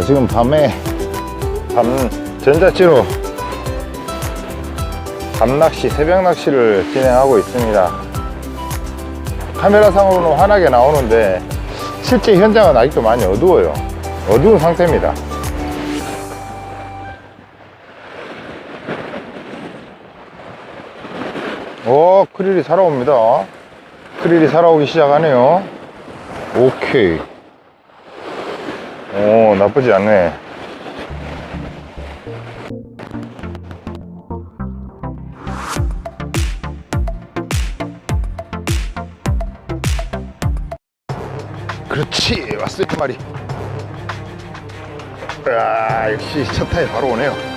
자, 지금 밤에 밤 전자찌로 밤낚시, 새벽 낚시를 진행하고 있습니다. 카메라상으로는 환하게 나오는데 실제 현장은 아직도 많이 어두워요. 어두운 상태입니다. 오, 크릴이 살아옵니다. 크릴이 살아오기 시작하네요. 오케이. 오, 나쁘지 않네. 그렇지, 왔어요, 한 마리. 아, 역시 첫 타에 바로 오네요.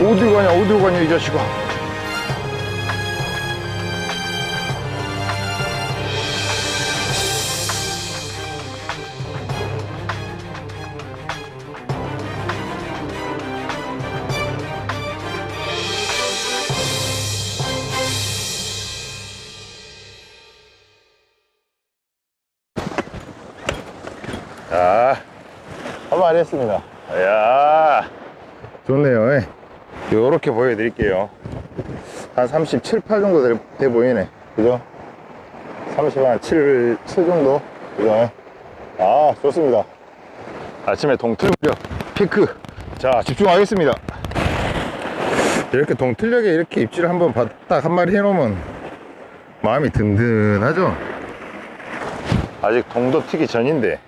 어디로 가냐, 어디로 가냐, 이 자식아. 자, 한 마리 했습니다. 이야, 좋네요. 예. 요렇게 보여드릴게요. 한 37, 8 정도 돼, 돼 보이네. 그죠? 30한 7, 7 정도? 그죠? 예. 아, 좋습니다. 아침에 동틀력 피크. 자, 집중하겠습니다. 이렇게 동틀력에 이렇게 입질을 한번 딱 한 마리 해놓으면 마음이 든든하죠? 아직 동도 튀기 전인데.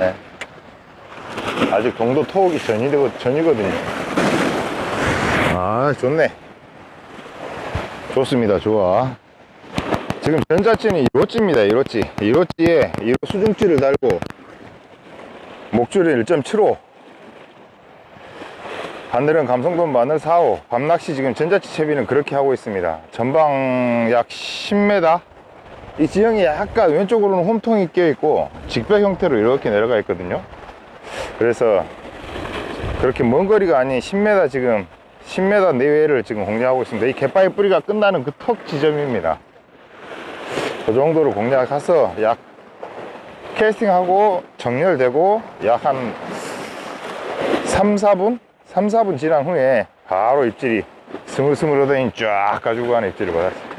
네. 아직 동도 전이, 전이거든요. 아, 좋네. 좋습니다. 좋아. 지금 전자찌는 1호찌입니다. 1호찌. 1호찌에 1호 수중찌를 달고 목줄은 1.75 바늘은 감성돔 바늘 4호 밤낚시 지금 전자찌 채비는 그렇게 하고 있습니다. 전방 약 10m 이 지형이 약간 왼쪽으로는 홈통이 끼어 있고 직벽 형태로 이렇게 내려가 있거든요. 그래서 그렇게 먼 거리가 아닌 10m 지금 10m 내외를 지금 공략하고 있습니다. 이 갯바위 뿌리가 끝나는 그 턱 지점입니다. 그 정도로 공략해서 약 캐스팅하고 정렬되고 약 한 3, 4분? 3, 4분 지난 후에 바로 입질이 스물스물 하더니 쫙 가지고 가는 입질을 받았어요.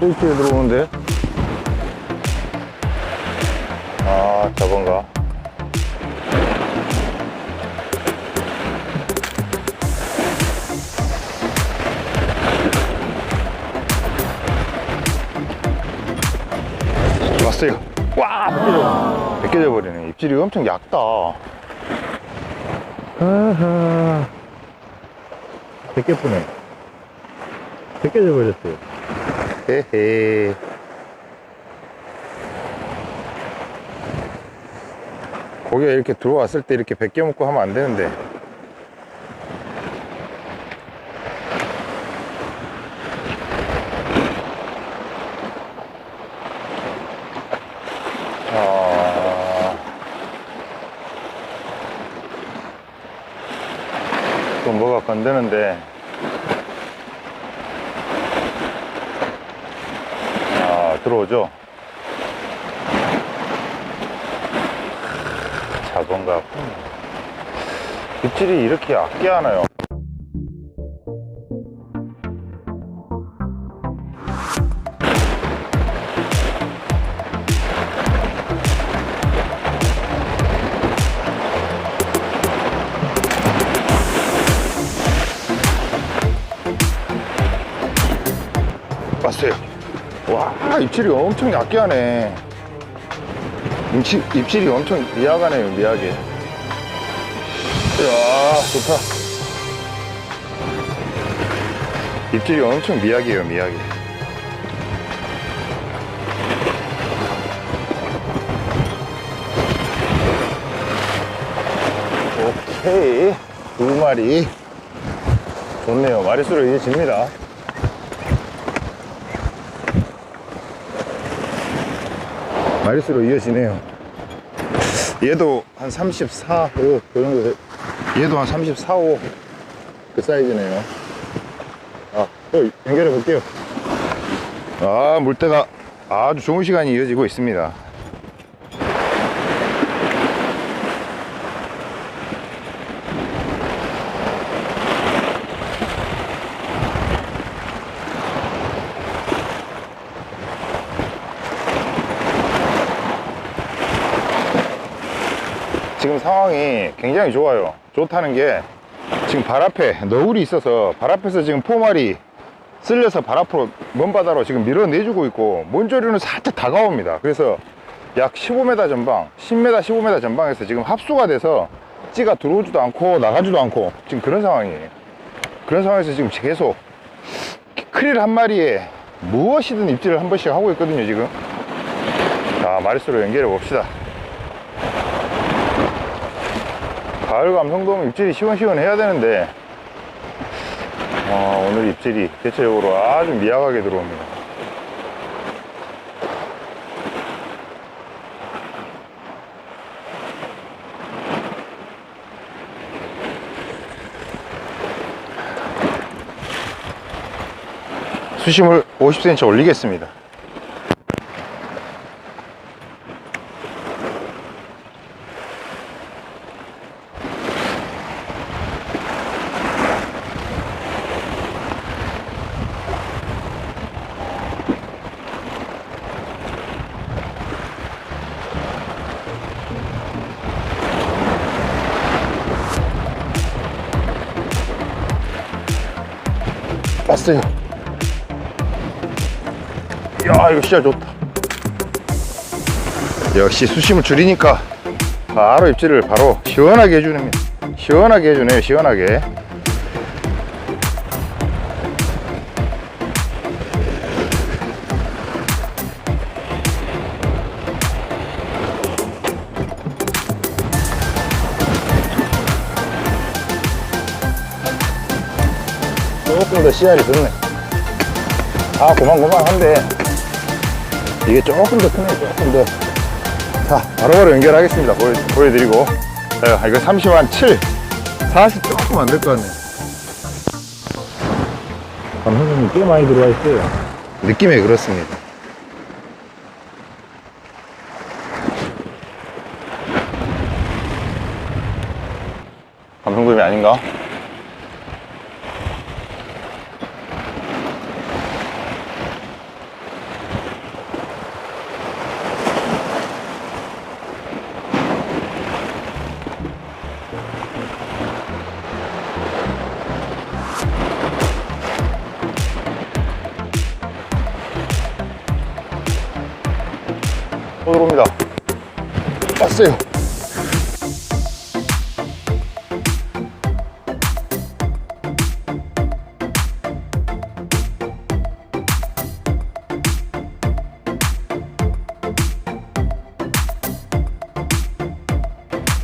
또 입질이 들어오는데? 아, 저건가? 왔어요. 와, 벗겨져. 벗겨져 버리네. 입질이 엄청 얇다. 아하. 벗겨 뿌네. 벗겨져 버렸어요. 헤헤. 고기가 이렇게 들어왔을 때 이렇게 벗겨 먹고 하면 안 되는데. 아. 또 뭐가 건드는데. 들어오죠? 자본가. 입질이 이렇게 얕게 하나요? 왔어요. 입질이 엄청 얕게 하네. 입질, 입질이 엄청 미약하네요, 미약해. 이야, 좋다. 입질이 엄청 미약해요, 미약해. 오케이. 두 마리. 좋네요. 마리수로 이어집니다. 마리수로 이어지네요. 얘도 한 34, 그, 그 정도, 돼. 얘도 한 34, 5. 그 사이즈네요. 아, 또 연결해 볼게요. 아, 물때가 아주 좋은 시간이 이어지고 있습니다. 지금 상황이 굉장히 좋아요. 좋다는 게 지금 발 앞에 너울이 있어서 발 앞에서 지금 포말이 쓸려서 발 앞으로 먼 바다로 지금 밀어내주고 있고 먼조류는 살짝 다가옵니다. 그래서 약 15m 전방, 10m, 15m 전방에서 지금 합수가 돼서 찌가 들어오지도 않고 나가지도 않고 지금 그런 상황이에요. 그런 상황에서 지금 계속 크릴 한 마리에 무엇이든 입질을 한 번씩 하고 있거든요, 지금. 자, 마리수로 연결해 봅시다. 가을 감 성도면 입질이 시원시원해야 되는데 어, 오늘 입질이 대체적으로 아주 미약하게 들어옵니다. 수심을 50cm 올리겠습니다. 진짜 좋다. 역시 수심을 줄이니까 바로 입질을 바로 시원하게 해주는, 시원하게 해주네요, 시원하게. 조금 더 씨알이 듣네. 아, 고만고만한데. 이게 조금 더 크네, 조금 더. 자, 바로바로 연결하겠습니다. 보여, 보여드리고. 자, 이거 30한 7. 40 조금 안 될 것 같네. 감성님이 꽤 많이 들어와 있어요. 느낌이 그렇습니다. 감성돔이 아닌가? 또 들어옵니다. 왔어요.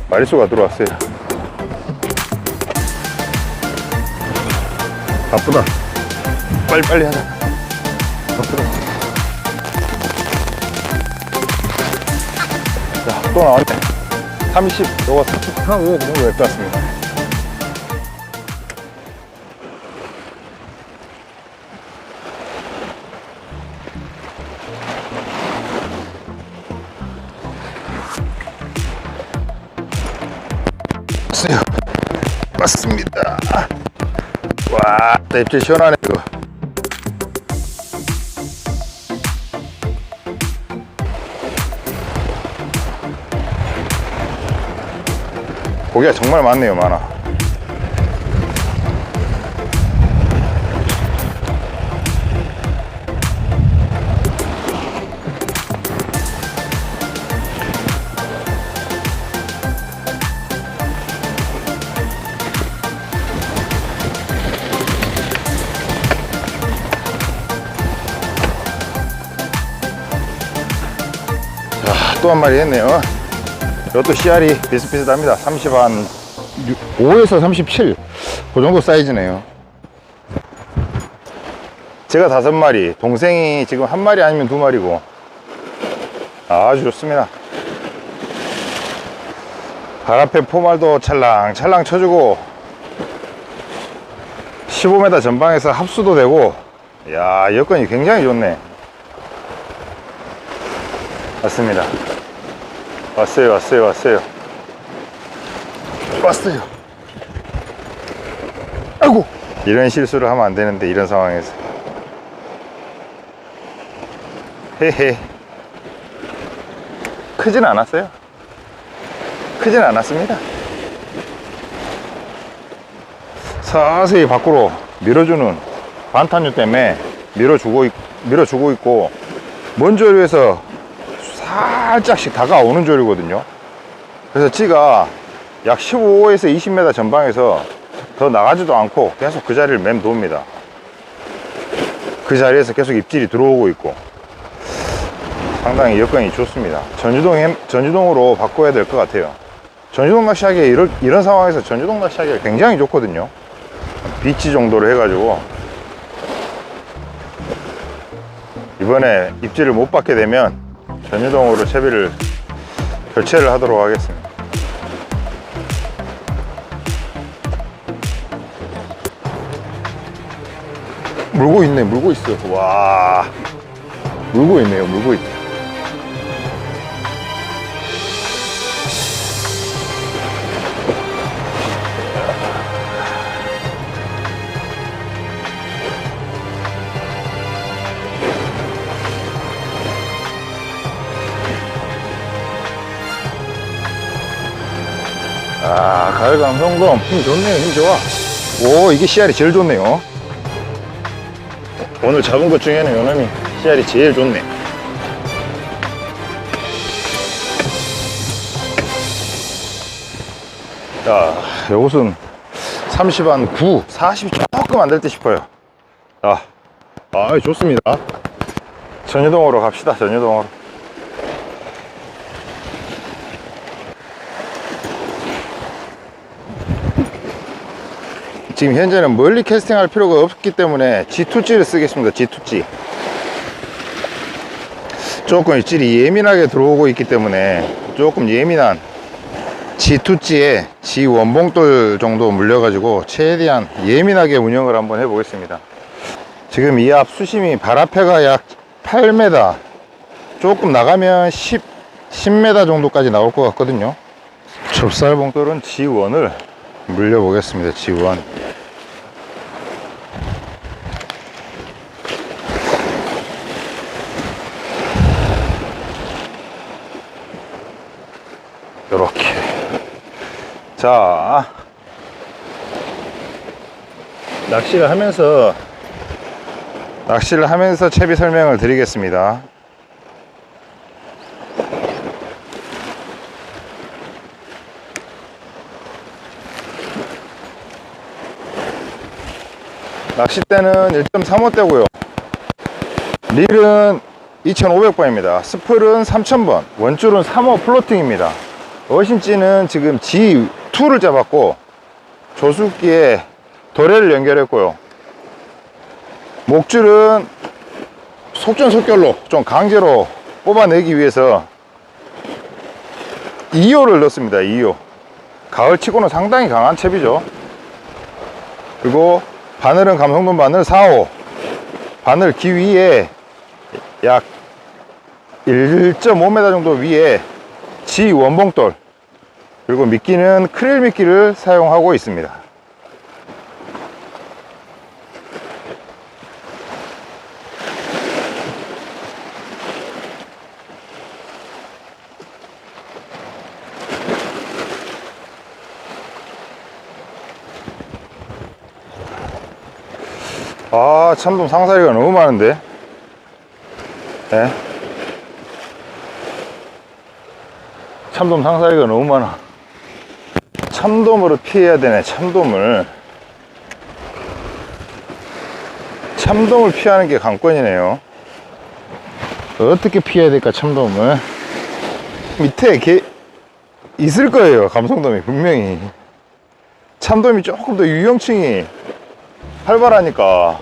마리수가 들어왔어요. 바쁘다. 빨리빨리 하자. 또 나왔네. 30, 요거 34, 5 정도 될 것 같습니다. 왔습니다. 와, 입질 시원하네, 이거. 고기가 정말 많네요, 많아. 자, 또한 마리 했네요. 이것도 씨알이 비슷비슷합니다. 30한 5에서 37. 그 정도 사이즈네요. 제가 다섯 마리, 동생이 지금 한 마리 아니면 두 마리고. 아주 좋습니다. 발 앞에 포말도 찰랑 찰랑 쳐주고 15m 전방에서 합수도 되고 야 여건이 굉장히 좋네 왔습니다 왔어요 왔어요 왔어요. 왔어요. 아이고. 이런 실수를 하면 안 되는데 이런 상황에서. 헤헤. 크진 않았어요. 크진 않았습니다. 서서히 밖으로 밀어주는 반탄유 때문에 밀어주고, 있, 밀어주고 있고 먼 조류에서 살짝씩 다가오는 조류거든요. 그래서 찌가 약 15에서 20m 전방에서 더 나가지도 않고 계속 그 자리를 맴돕니다. 그 자리에서 계속 입질이 들어오고 있고 상당히 여건이 좋습니다. 전유동 햄- 전유동으로 바꿔야 될 것 같아요. 전유동 낚시하기에 이런, 이런 상황에서 전유동 낚시하기가 굉장히 좋거든요. 비치 정도로 해가지고 이번에 입질을 못 받게 되면 전유동으로 채비를 교체를 하도록 하겠습니다. 물고 있네 물고 있어. 와 물고 있네요 물고 있다 아, 가을 감성돔 힘 좋네요, 힘 좋아. 오, 이게 씨알이 제일 좋네요. 오늘 잡은 것 중에는 요놈이 씨알이 제일 좋네. 자, 요것은 30한 9, 40이 조금 안될때 싶어요. 자, 아, 좋습니다. 전유동으로 갑시다, 전유동으로. 지금 현재는 멀리 캐스팅할 필요가 없기 때문에 G2G를 쓰겠습니다. G2G. 조금 입질이 예민하게 들어오고 있기 때문에 조금 예민한 G2G에 G 원봉돌 정도 물려가지고 최대한 예민하게 운영을 한번 해보겠습니다. 지금 이 앞 수심이 발 앞에가 약 8m, 조금 나가면 10, 10m 정도까지 나올 것 같거든요. 좁쌀 봉돌은 G1을 물려보겠습니다. G1. 자, 낚시를 하면서, 낚시를 하면서 채비 설명을 드리겠습니다. 낚싯대는 1.35대고요. 릴은 2,500번입니다. 스플은 3,000번. 원줄은 3호 플로팅입니다. 어신찌는 지금 G2를 잡았고 조수기에 도래를 연결했고요. 목줄은 속전속결로 좀 강제로 뽑아내기 위해서 2호를 넣습니다. 2호. 가을 치고는 상당히 강한 채비죠. 그리고 바늘은 감성돔 바늘 4호. 바늘 기 위에 약 1.5m 정도 위에 G 원봉돌 그리고 미끼는 크릴 미끼를 사용하고 있습니다. 아, 참돔 상사리가 너무 많은데. 예? 참돔 상사리가 너무 많아. 참돔으로 피해야 되네, 참돔을. 참돔을 피하는 게 관건이네요. 어떻게 피해야 될까, 참돔을. 밑에 개, 있을 거예요, 감성돔이, 분명히. 참돔이 조금 더 유형층이 활발하니까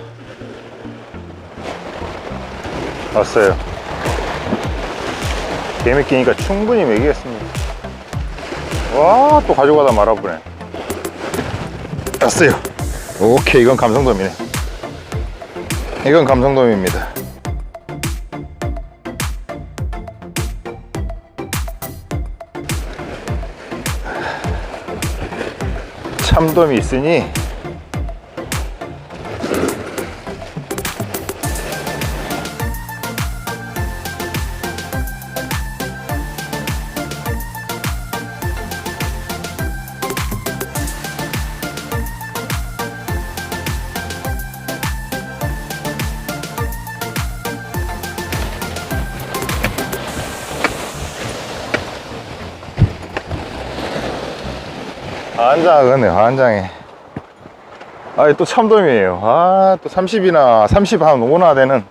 왔어요. 개미 끼니까 충분히 먹이겠습니다. 와, 또 가져가다 말아보네. 왔어요. 오케이, 이건 감성돔이네. 이건 감성돔입니다. 참돔이 있으니 한장하겠네 한장에. 아이 또 참돔이에요. 아 또 30이나 30 한 5나 되는.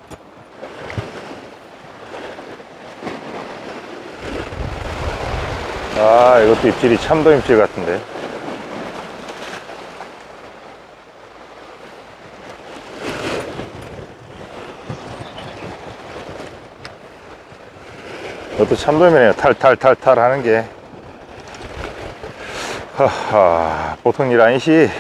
아 이것도 입질이 참돔 입질 같은데. 이것도 참돔이네요. 탈탈탈탈 하는 게 하하, 보통 일 아니시.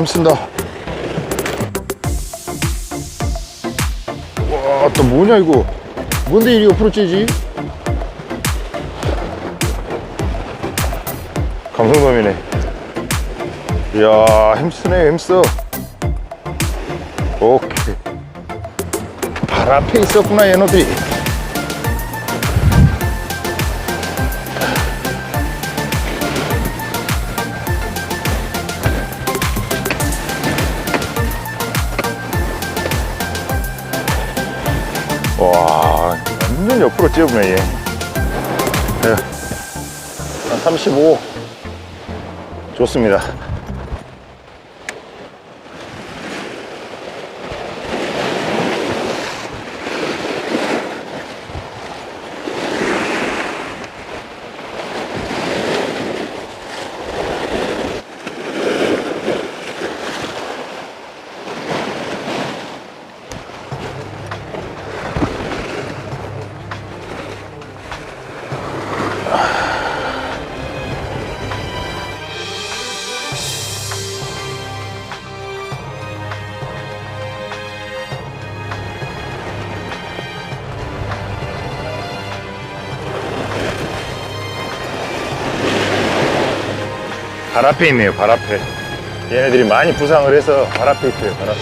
우와, 또 힘쓴다. 와, 또 뭐냐, 이거. 뭔데 이리 옆으로 찌지? 감성돔이네. 이야, 힘쓰네, 힘써. 오케이. 발 앞에 있었구나, 얘네들이. 완전 옆으로 찌우네, 얘. 네. 한 35. 좋습니다. 발 앞에 있네요, 발 앞에. 얘네들이 많이 부상을 해서 발 앞에 있어요, 발 앞에.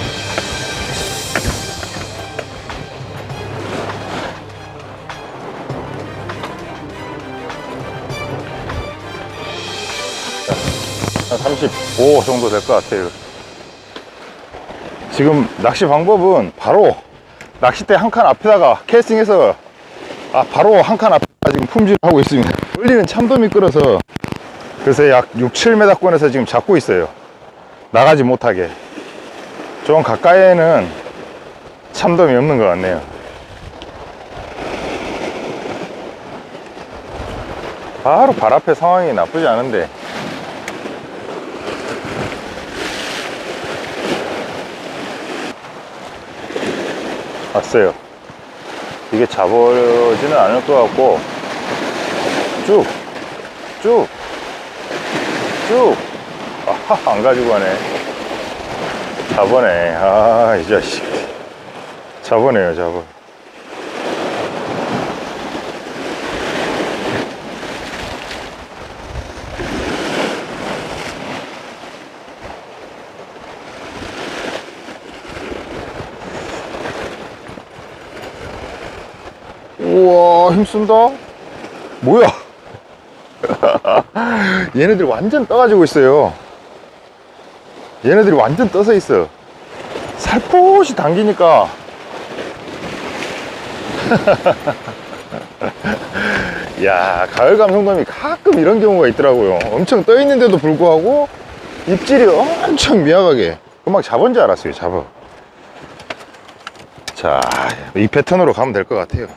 자, 한 35 정도 될 것 같아요. 지금 낚시 방법은 바로 낚싯대 한 칸 앞에다가 캐스팅해서 아 바로 한 칸 앞에다가 지금 품질을 하고 있습니다. 끌리는 참돔이 끌어서 그래서 약 6, 7m권에서 지금 잡고 있어요. 나가지 못하게. 좀 가까이에는 참돔이 없는 것 같네요. 바로 발 앞에 상황이 나쁘지 않은데. 왔어요. 이게 잡아지는 않을 것 같고, 쭉, 쭉, 쭉. 아하, 안 가지고 가네. 잡아네. 아, 이 자식. 잡아네요, 잡아. 우와, 힘쓴다. 뭐야? 얘네들이 완전 떠가지고 있어요. 얘네들이 완전 떠서 있어. 살포시 당기니까 야 가을 감성돔이 가끔 이런 경우가 있더라고요 엄청 떠 있는데도 불구하고 입질이 엄청 미약하게 금방 잡은 줄 알았어요 잡아 자이 패턴으로 가면 될 것 같아요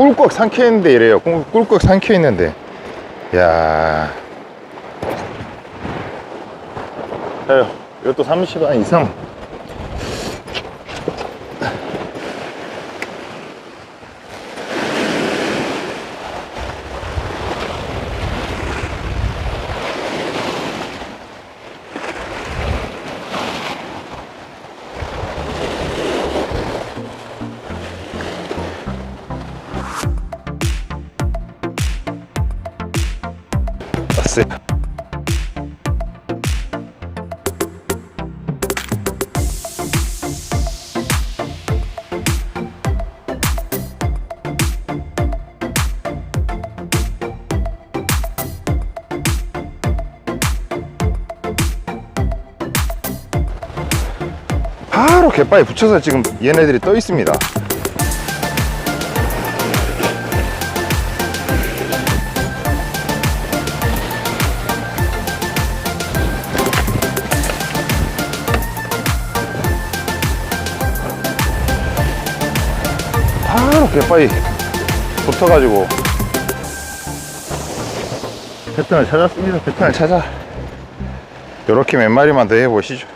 꿀꺽 삼켜있는데 이래요. 꿀- 꿀꺽 삼켜있는데. 야. 이것도 30안 이상 왔어요 바로 갯바에 붙여서 지금 얘네들이 떠 있습니다. 바로 갯바위 붙어가지고 패턴을 찾았습니다. 패턴을 찾아. 이렇게 몇 마리만 더 해보시죠.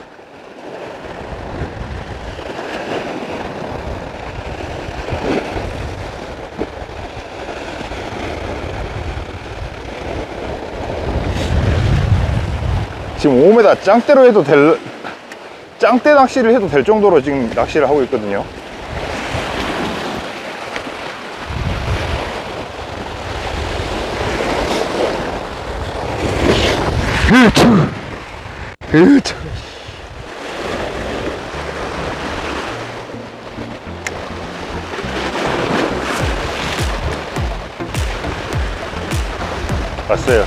지금 5m 짱대로 해도 될 짱대 낚시를 해도 될 정도로 지금 낚시를 하고 있거든요. 그렇죠. 그렇죠. 왔어요.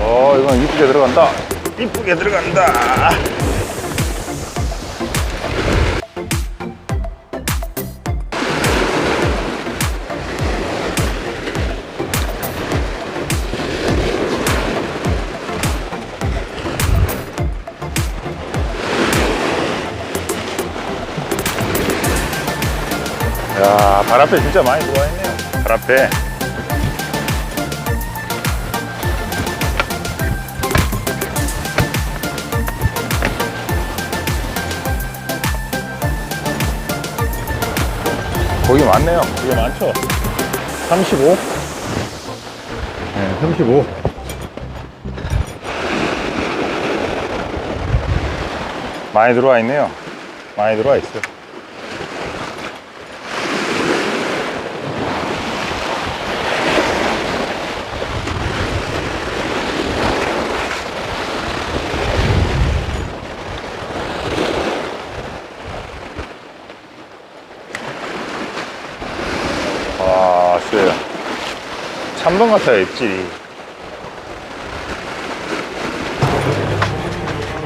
어, 이건 이쁘게 들어간다. 이쁘게 들어간다. 앞에 진짜 많이 들어와 있네요. 발 앞에. 거기 많네요. 거기 많죠? 35? 네, 35. 많이 들어와 있네요. 많이 들어와 있어요. 와, 세요. 참돔 같아요, 입질이.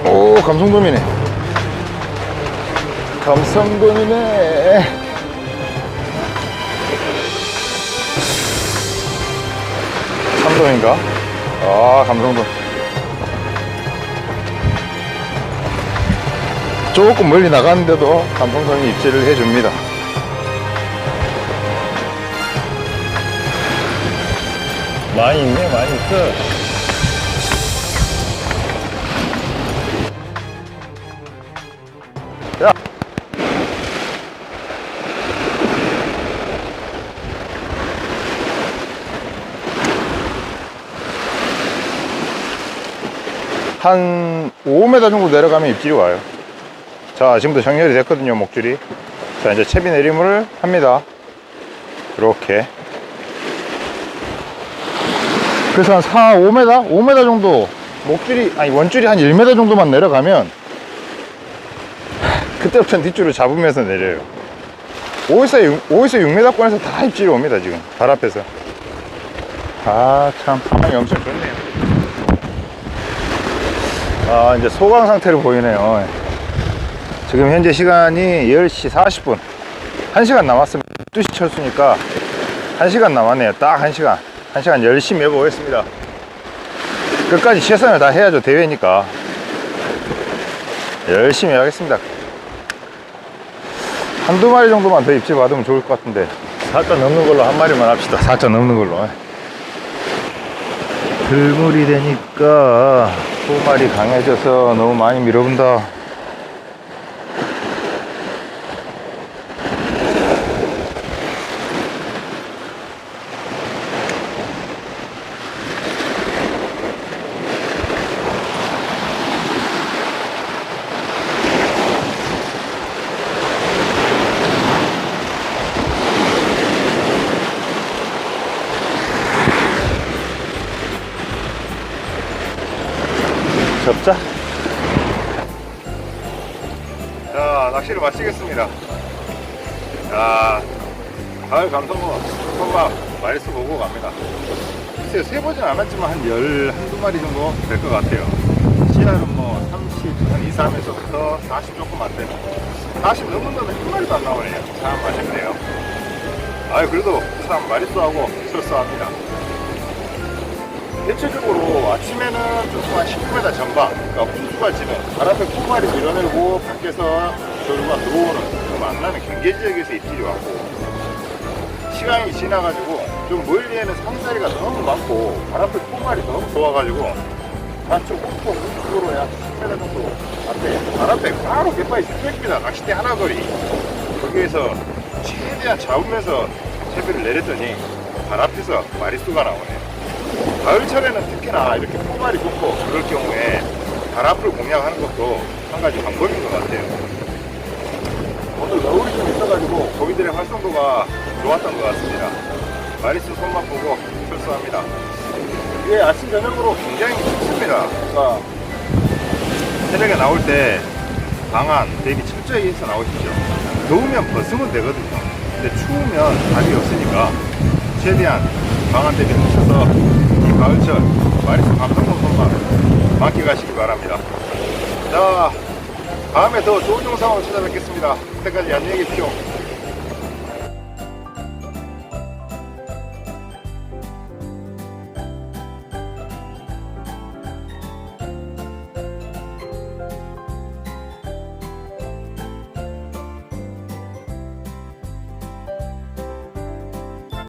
오, 감성돔이네. 감성돔이네. 참돔인가? 아, 감성돔. 조금 멀리 나갔는데도 감성돔이 입질을 해줍니다. 많이 있네, 많이 있어. 야! 한 5m 정도 내려가면 입질이 와요. 자, 지금부터 정렬이 됐거든요, 목줄이. 자, 이제 채비 내림을 합니다. 이렇게. 그래서 한 4, 5m? 5m 정도 목줄이, 아니 원줄이 한 1m 정도만 내려가면 그때부터는 뒷줄을 잡으면서 내려요. 5에서 6, 5에서 6m권에서 다 입질이 옵니다, 지금. 발 앞에서. 아, 참, 방향이 엄청 좋네요. 아, 이제 소강 상태를 보이네요. 지금 현재 시간이 10시 40분. 1시간 남았습니다. 12시 철수니까 1시간 남았네요. 딱 1시간. 1시간 열심히 해보겠습니다. 끝까지 최선을 다 해야죠. 대회니까. 열심히 하겠습니다. 한두 마리 정도만 더 입질 받으면 좋을 것 같은데. 4자 넘는 걸로 한 마리만 합시다. 4자 넘는 걸로. 들물이 되니까 소말이 강해져서 너무 많이 밀어본다. 가을 감성어, 손밥, 마리수 보고 갑니다. 글쎄요, 세보진 않았지만 한 열, 한두 마리 정도 될 것 같아요. 씨알은 뭐 30, 한 2, 3에서부터 40 조금 안 되고, 40 넘는다면 한 마리도 안 나오네요. 참 아쉽네요. 아유, 그래도 참 마리수하고 출소합니다. 대체적으로 아침에는 조금 한 10m 전방, 그러니까 홍수가 지는 발 앞에 콩말이 밀어내고 밖에서 조류가 들어오는 그 만나는 경계 지역에서 입질이 왔고 시간이 지나가지고 좀 멀리에는 상자리가 너무 많고 발 앞에 콩말이 너무 좋아가지고 한쪽 홍포 홍수로 약 10m 정도 앞에 발 앞에 바로 갯바위 수백입니다. 낚싯대 하나 거리. 거기에서 최대한 잡으면서 채비를 내렸더니 발 앞에서 마리수가 나오네. 가을철에는 특히나 이렇게 포말이 좋고 그럴 경우에 발 앞을 공략하는 것도 한 가지 방법인 것 같아요. 오늘 겨울이 좀 있어가지고 고기들의 활성도가 좋았던 것 같습니다. 마리스 손맛 보고 출소합니다. 이게 아침 저녁으로 굉장히 춥습니다. 그러니까 새벽에 나올 때 방안 대비 철저히 해서 나오십시오. 더우면 벗으면 되거든요. 근데 추우면 답이 없으니까 최대한 방안 대비 하셔서 이 가을철 마리스 감성동 손맛 만끽하시기 바랍니다. 자, 다음에 더 좋은 영상으로 찾아뵙겠습니다. 그때까지 안녕히 계십시오.